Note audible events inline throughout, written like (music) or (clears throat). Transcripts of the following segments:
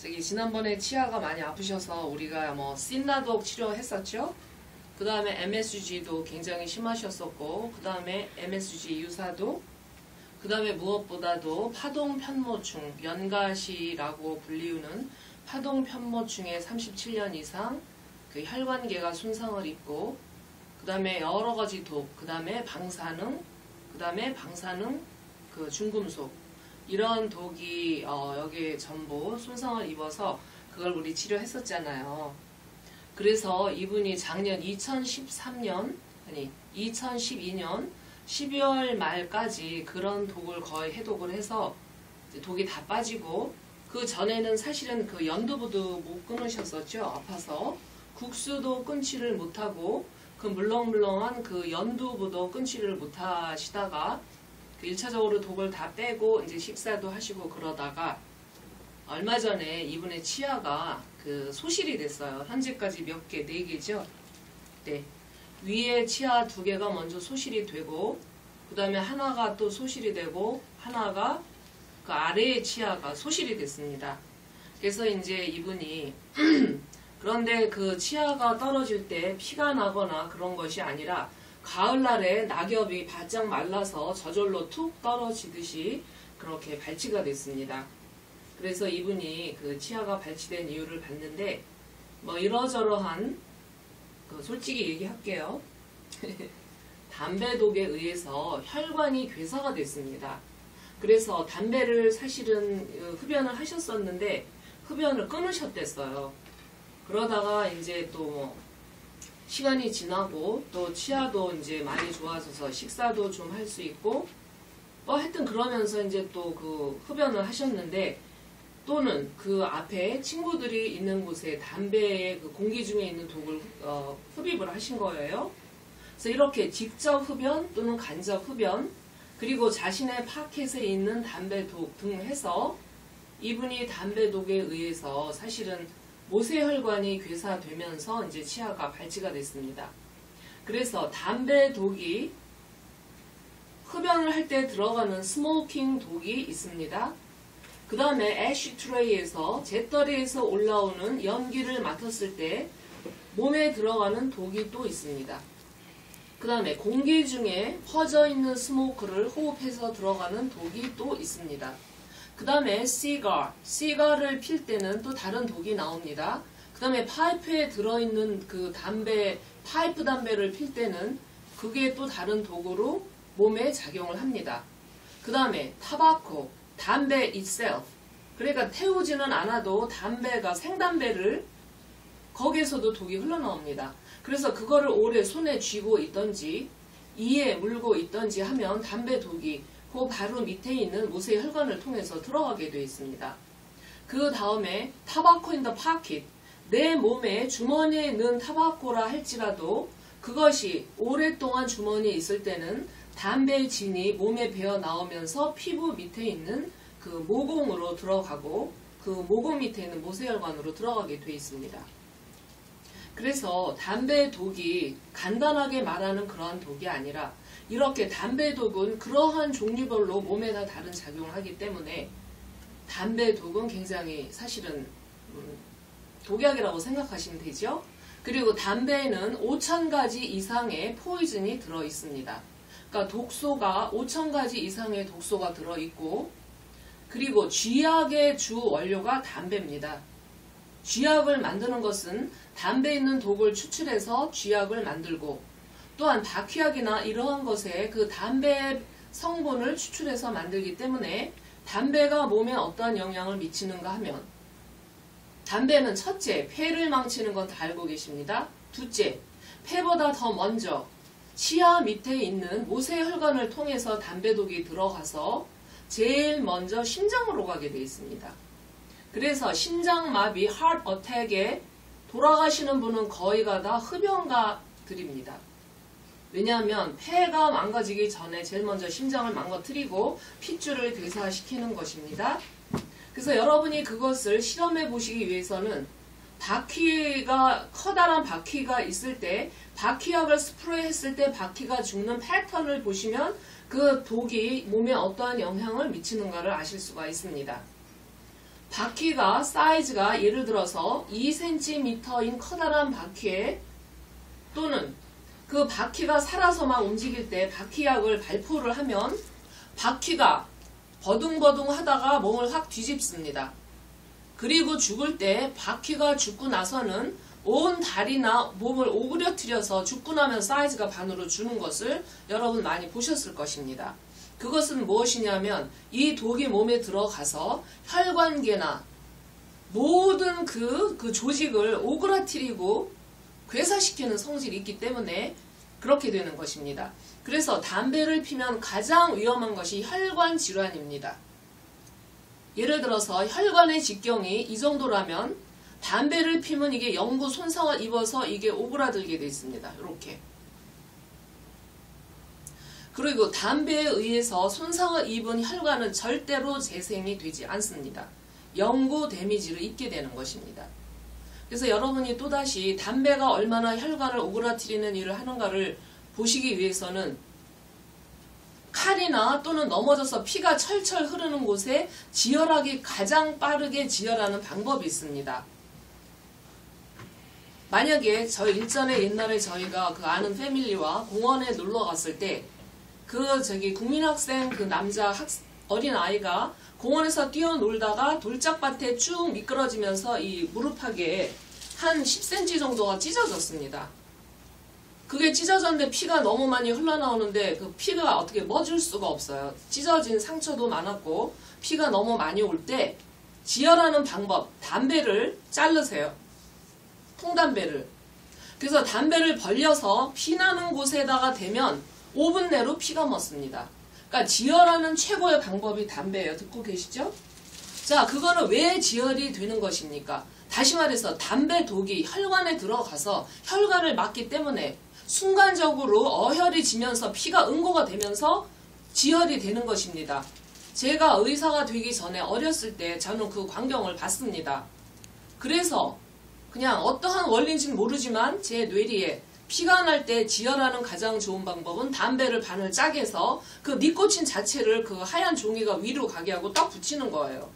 저기 지난번에 치아가 많이 아프셔서 우리가 뭐 신나독 치료했었죠. 그 다음에 MSG도 굉장히 심하셨었고, 그 다음에 MSG 유사도, 그 다음에 무엇보다도 파동 편모충, 연가시라고 불리우는 파동 편모충에 37년 이상 그 혈관계가 손상을 입고, 그 다음에 여러 가지 독, 그 다음에 방사능, 그 다음에 방사능 그 중금속, 이런 독이 어, 여기에 전부 손상을 입어서 그걸 우리 치료했었잖아요. 그래서 이분이 작년 2013년 아니 2012년 12월 말까지 그런 독을 거의 해독을 해서 독이 다 빠지고 그 전에는 사실은 그 연두부도 못 끊으셨었죠 아파서 국수도 끊지를 못하고 그 물렁물렁한 그 연두부도 끊지를 못하시다가 그 1차적으로 독을 다 빼고 이제 식사도 하시고 그러다가 얼마 전에 이분의 치아가 그 소실이 됐어요. 현재까지 몇 개, 네 개죠. 네. 위에 치아 두 개가 먼저 소실이 되고, 그 다음에 하나가 또 소실이 되고, 하나가 그 아래의 치아가 소실이 됐습니다. 그래서 이제 이분이, (clears throat) 그런데 그 치아가 떨어질 때 피가 나거나 그런 것이 아니라, 가을날에 낙엽이 바짝 말라서 저절로 툭 떨어지듯이 그렇게 발치가 됐습니다. 그래서 이분이 그 치아가 발치된 이유를 봤는데 뭐 이러저러한 그 솔직히 얘기할게요. (laughs) 담배독에 의해서 혈관이 괴사가 됐습니다. 그래서 담배를 사실은 흡연을 하셨었는데 흡연을 끊으셨댔어요. 그러다가 이제 또 시간이 지나고 또 치아도 이제 많이 좋아져서 식사도 좀 할 수 있고 뭐 하여튼 그러면서 이제 또 그 흡연을 하셨는데 또는 그 앞에 친구들이 있는 곳에 담배의 그 공기 중에 있는 독을 어, 흡입을 하신 거예요. 그래서 이렇게 직접 흡연 또는 간접 흡연 그리고 자신의 파켓에 있는 담배 독 등 해서 이분이 담배 독에 의해서 사실은 모세혈관이 괴사되면서 이제 치아가 발치가 됐습니다. 그래서 담배 독이 흡연을 할 때 들어가는 스모킹 독이 있습니다. 그 다음에 애쉬 트레이에서 재떨이에서 올라오는 연기를 맡았을 때 몸에 들어가는 독이 또 있습니다. 그 다음에 공기 중에 퍼져 있는 스모크를 호흡해서 들어가는 독이 또 있습니다. 그 다음에 시가, 시가를 필 때는 또 다른 독이 나옵니다. 그 다음에 파이프에 들어있는 그 담배, 파이프 담배를 필 때는 그게 또 다른 독으로 몸에 작용을 합니다. 그 다음에 타바코, 담배 itself. 그러니까 태우지는 않아도 담배가 생담배를 거기에서도 독이 흘러나옵니다. 그래서 그거를 오래 손에 쥐고 있던지 이에 물고 있던지 하면 담배 독이 그 바로 밑에 있는 모세 혈관을 통해서 들어가게 되어 있습니다. 그 다음에 타바코 인더 파킷 내 몸에 주머니에 넣은 타바코라 할지라도 그것이 오랫동안 주머니에 있을 때는 담배 진이 몸에 배어 나오면서 피부 밑에 있는 그 모공으로 들어가고 그 모공 밑에 있는 모세혈관으로 들어가게 되어 있습니다. 그래서 담배 독이 간단하게 말하는 그러한 독이 아니라 이렇게 담배 독은 그러한 종류별로 몸에 다 다른 작용을 하기 때문에 담배 독은 굉장히 사실은 음, 독약이라고 생각하시면 되죠. 그리고 담배에는 5천가지 이상의 포이즌이 들어 있습니다. 그러니까 독소가 5천 가지 이상의 독소가 들어있고 그리고 쥐약의 주 원료가 담배입니다. 쥐약을 만드는 것은 담배에 있는 독을 추출해서 쥐약을 만들고 또한 박휘약이나 이러한 것에 그 담배 성분을 추출해서 만들기 때문에 담배가 몸에 어떠한 영향을 미치는가 하면 담배는 첫째, 폐를 망치는 건 다 알고 계십니다. 둘째, 폐보다 더 먼저 치아 밑에 있는 모세혈관을 통해서 담배독이 들어가서 제일 먼저 심장으로 가게 되어 있습니다. 그래서 심장마비, heart attack에 돌아가시는 분은 거의가 다 흡연가들입니다. 왜냐하면 폐가 망가지기 전에 제일 먼저 심장을 망가뜨리고 핏줄을 괴사시키는 것입니다. 그래서 여러분이 그것을 실험해 보시기 위해서는 바퀴가 커다란 바퀴가 있을 때 바퀴약을 스프레이했을 때 바퀴가 죽는 패턴을 보시면 그 독이 몸에 어떠한 영향을 미치는가를 아실 수가 있습니다. 바퀴가 사이즈가 예를 들어서 2cm인 커다란 바퀴에 또는 그 바퀴가 살아서만 움직일 때 바퀴약을 발포를 하면 바퀴가 버둥버둥 하다가 몸을 확 뒤집습니다. 그리고 죽을 때 바퀴가 죽고 나서는 온 다리나 몸을 오그려뜨려서 죽고 나면 사이즈가 반으로 주는 것을 여러분 많이 보셨을 것입니다. 그것은 무엇이냐면 이 독이 몸에 들어가서 혈관계나 모든 그, 그 조직을 오그라뜨리고 괴사시키는 성질이 있기 때문에 그렇게 되는 것입니다. 그래서 담배를 피면 가장 위험한 것이 혈관 질환입니다. 예를 들어서 혈관의 직경이 이 정도라면 담배를 피면 이게 영구 손상을 입어서 이게 오그라들게 돼 있습니다. 이렇게. 그리고 담배에 의해서 손상을 입은 혈관은 절대로 재생이 되지 않습니다. 영구 데미지를 입게 되는 것입니다. 그래서 여러분이 또다시 담배가 얼마나 혈관을 오그라뜨리는 일을 하는가를 보시기 위해서는 칼이나 또는 넘어져서 피가 철철 흐르는 곳에 지혈하기 가장 빠르게 지혈하는 방법이 있습니다. 만약에 저 일전에 옛날에 저희가 그 아는 패밀리와 공원에 놀러 갔을 때 그 저기 국민학생 그 남자 학, 어린 아이가 공원에서 뛰어놀다가 돌짝밭에 쭉 미끄러지면서 이 무릎하게 한 10cm 정도가 찢어졌습니다. 그게 찢어졌는데 피가 너무 많이 흘러나오는데 그 피가 어떻게 멎을 수가 없어요. 찢어진 상처도 많았고 피가 너무 많이 올 때 지혈하는 방법 담배를 자르세요. 통담배를. 그래서 담배를 벌려서 피 나는 곳에다가 대면 5분 내로 피가 멎습니다. 그러니까 지혈하는 최고의 방법이 담배예요. 듣고 계시죠? 자, 그거는 왜 지혈이 되는 것입니까? 다시 말해서 담배 독이 혈관에 들어가서 혈관을 막기 때문에 순간적으로 어혈이 지면서 피가 응고가 되면서 지혈이 되는 것입니다. 제가 의사가 되기 전에 어렸을 때 저는 그 광경을 봤습니다. 그래서 그냥 어떠한 원리인지는 모르지만 제 뇌리에 피가 날 때 지혈하는 가장 좋은 방법은 담배를 반을 짜게 해서 그 니코틴 자체를 그 하얀 종이가 위로 가게 하고 딱 붙이는 거예요.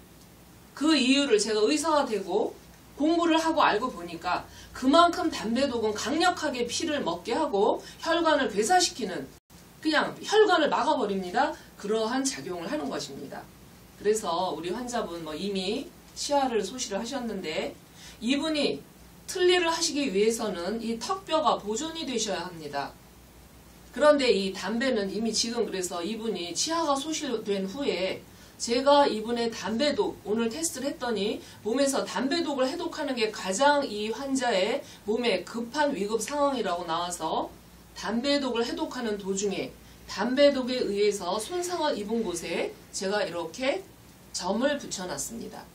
그 이유를 제가 의사가 되고 공부를 하고 알고 보니까 그만큼 담배독은 강력하게 피를 먹게 하고 혈관을 괴사시키는 그냥 혈관을 막아버립니다. 그러한 작용을 하는 것입니다. 그래서 우리 환자분 뭐 이미 치아를 소실을 하셨는데 이분이 틀니를 하시기 위해서는 이 턱뼈가 보존이 되셔야 합니다. 그런데 이 담배는 이미 지금 그래서 이분이 치아가 소실된 후에 제가 이분의 담배독 오늘 테스트를 했더니 몸에서 담배독을 해독하는 게 가장 이 환자의 몸에 급한 위급 상황이라고 나와서 담배독을 해독하는 도중에 담배독에 의해서 손상을 입은 곳에 제가 이렇게 점을 붙여놨습니다.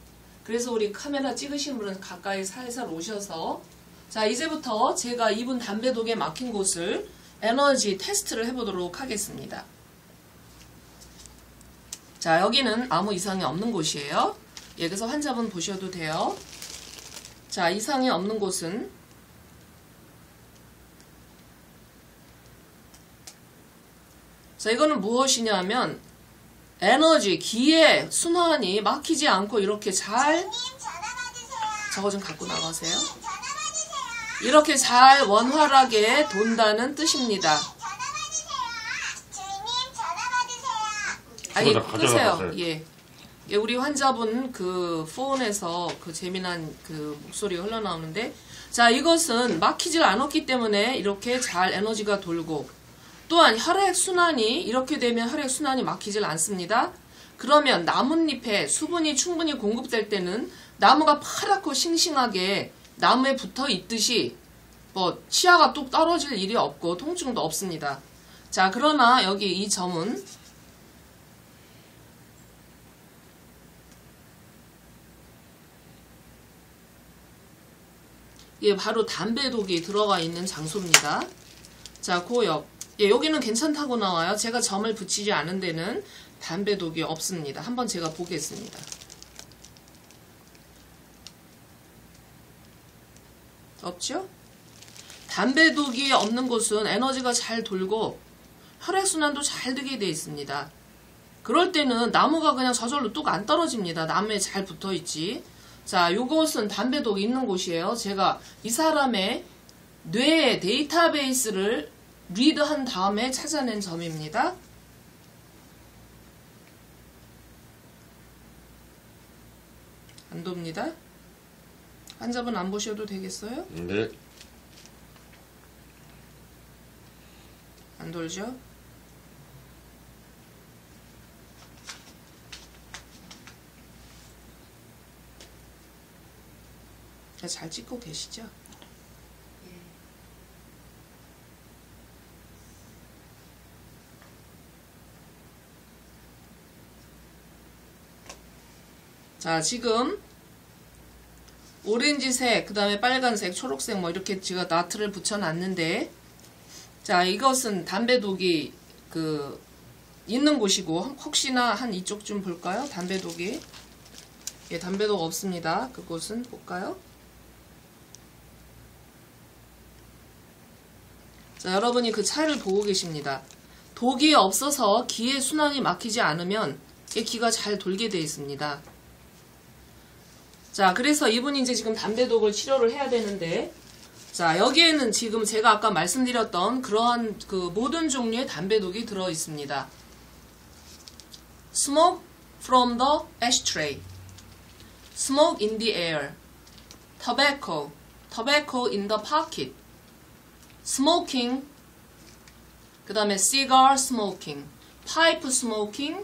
그래서 우리 카메라 찍으신 분은 가까이 살살 오셔서 자 이제부터 제가 이분 담배독에 막힌 곳을 에너지 테스트를 해보도록 하겠습니다. 자 여기는 아무 이상이 없는 곳이에요. 예, 그래서 환자분 보셔도 돼요. 자 이상이 없는 곳은 자 이거는 무엇이냐면 에너지, 기의 순환이 막히지 않고 이렇게 잘 저거 좀 갖고 나가세요. 이렇게 잘 원활하게 돈다는 뜻입니다. 아니 끄세요. 예. 예, 우리 환자분 그 폰에서 그 재미난 그 목소리가 흘러나오는데 자 이것은 막히질 않았기 때문에 이렇게 잘 에너지가 돌고 또한 혈액 순환이 이렇게 되면 혈액 순환이 막히질 않습니다. 그러면 나뭇잎에 수분이 충분히 공급될 때는 나무가 파랗고 싱싱하게 나무에 붙어 있듯이 뭐 치아가 뚝 떨어질 일이 없고 통증도 없습니다. 자 그러나 여기 이 점은 예, 바로 담배독이 들어가 있는 장소입니다. 자, 고역. 예, 여기는 괜찮다고 나와요. 제가 점을 붙이지 않은 데는 담배독이 없습니다. 한번 제가 보겠습니다. 없죠? 담배독이 없는 곳은 에너지가 잘 돌고 혈액순환도 잘 되게 되어 있습니다. 그럴 때는 나무가 그냥 저절로 뚝 안 떨어집니다. 나무에 잘 붙어 있지. 자, 요것은 담배독 있는 곳이에요. 제가 이 사람의 뇌 데이터베이스를 리드한 다음에 찾아낸 점입니다. 안 돕니다. 환자분 안 보셔도 되겠어요? 네. 안 돌죠? 잘 찍고 계시죠? 자, 지금 오렌지색, 그 다음에 빨간색, 초록색 뭐 이렇게 제가 나트를 붙여놨는데 자, 이것은 담배독이 그 있는 곳이고 혹시나 한 이쪽 좀 볼까요? 담배독이 예, 담배독 없습니다. 그곳은 볼까요? 자, 여러분이 그 차를 보고 계십니다. 독이 없어서 기의 순환이 막히지 않으면 이 기가 잘 돌게 되어 있습니다. 자, 그래서 이분이 이제 지금 담배독을 치료를 해야 되는데 자, 여기에는 지금 제가 아까 말씀드렸던 그러한 그 모든 종류의 담배독이 들어 있습니다. Smoke from the ashtray. Smoke in the air. Tobacco. Tobacco in the pocket. Smoking. 그 다음에 cigar smoking. Pipe smoking.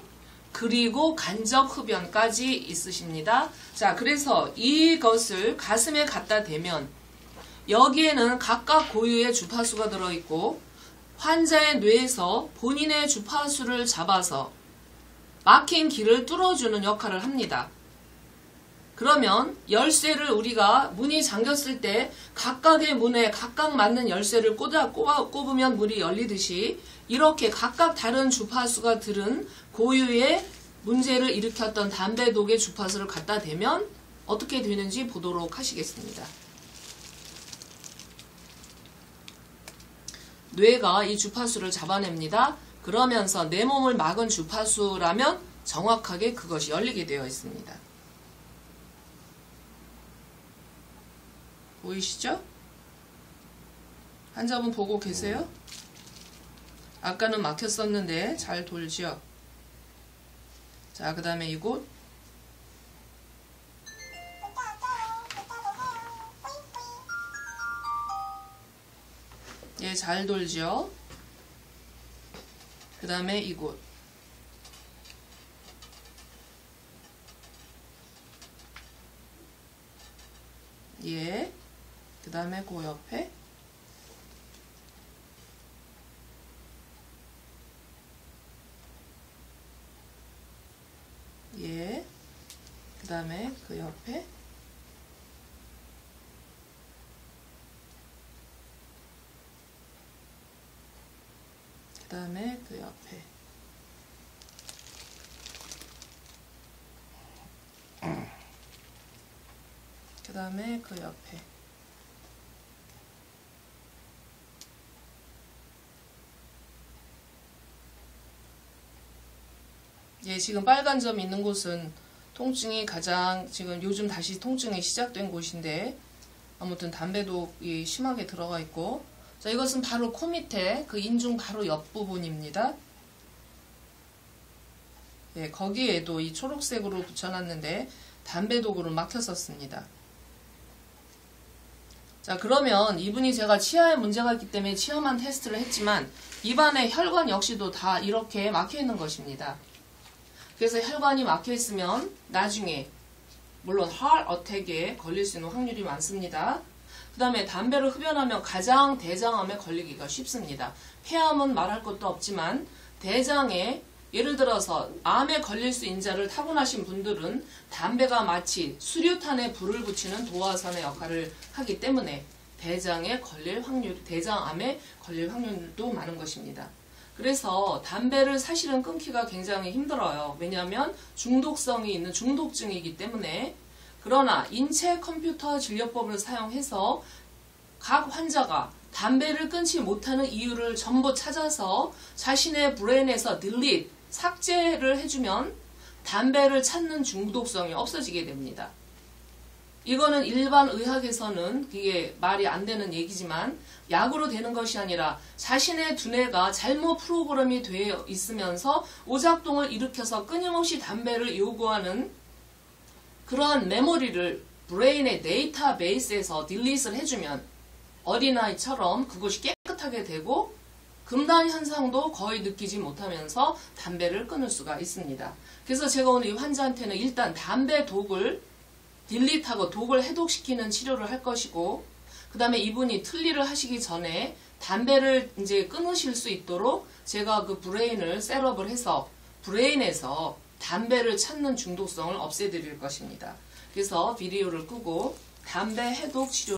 그리고 간접 흡연까지 있으십니다. 자, 그래서 이것을 가슴에 갖다 대면 여기에는 각각 고유의 주파수가 들어있고 환자의 뇌에서 본인의 주파수를 잡아서 막힌 길을 뚫어주는 역할을 합니다. 그러면 열쇠를 우리가 문이 잠겼을 때 각각의 문에 각각 맞는 열쇠를 꽂아, 꼽으면 문이 열리듯이 이렇게 각각 다른 주파수가 들은 고유의 문제를 일으켰던 담배독의 주파수를 갖다 대면 어떻게 되는지 보도록 하시겠습니다. 뇌가 이 주파수를 잡아냅니다. 그러면서 내 몸을 막은 주파수라면 정확하게 그것이 열리게 되어 있습니다. 보이시죠? 환자분 보고 계세요? 아까는 막혔었는데 잘 돌죠? 자, 그 다음에 이곳. 예, 잘 돌죠? 그 다음에 이곳. 예, 그 다음에 그 옆에 예, 그 다음에 그 옆에 그 다음에 그 옆에. 그 다음에 그 옆에. 예, 지금 빨간 점 있는 곳은 통증이 가장 지금 요즘 다시 통증이 시작된 곳인데 아무튼 담배독이 심하게 들어가 있고 자 이것은 바로 코 밑에 그 인중 바로 옆 부분입니다. 예, 거기에도 이 초록색으로 붙여놨는데 담배독으로 막혔었습니다. 자 그러면 이분이 제가 치아에 문제가 있기 때문에 치아만 테스트를 했지만 입안의 혈관 역시도 다 이렇게 막혀 있는 것입니다. 그래서 혈관이 막혀 있으면 나중에 물론 attack에 걸릴 수 있는 확률이 많습니다. 그 다음에 담배를 흡연하면 가장 대장암에 걸리기가 쉽습니다. 폐암은 말할 것도 없지만 대장에 예를 들어서 암에 걸릴 수 인자를 타고나신 분들은 담배가 마치 수류탄에 불을 붙이는 도화선의 역할을 하기 때문에 대장에 걸릴 확률, 대장암에 걸릴 확률도 많은 것입니다. 그래서 담배를 사실은 끊기가 굉장히 힘들어요. 왜냐하면 중독성이 있는 중독증이기 때문에 그러나 인체 컴퓨터 진료법을 사용해서 각 환자가 담배를 끊지 못하는 이유를 전부 찾아서 자신의 브레인에서 delete, 삭제를 해주면 담배를 찾는 중독성이 없어지게 됩니다. 이거는 일반 의학에서는 이게 말이 안 되는 얘기지만 약으로 되는 것이 아니라 자신의 두뇌가 잘못 프로그램이 되어 있으면서 오작동을 일으켜서 끊임없이 담배를 요구하는 그러한 메모리를 브레인의 데이터베이스에서 딜리트를 해주면 어린아이처럼 그것이 깨끗하게 되고 금단 현상도 거의 느끼지 못하면서 담배를 끊을 수가 있습니다. 그래서 제가 오늘 이 환자한테는 일단 담배 독을 딜리트하고 독을 해독시키는 치료를 할 것이고 그 다음에 이분이 틀니를 하시기 전에 담배를 이제 끊으실 수 있도록 제가 그 브레인을 셋업을 해서 브레인에서 담배를 찾는 중독성을 없애드릴 것입니다. 그래서 비디오를 끄고 담배 해독 치료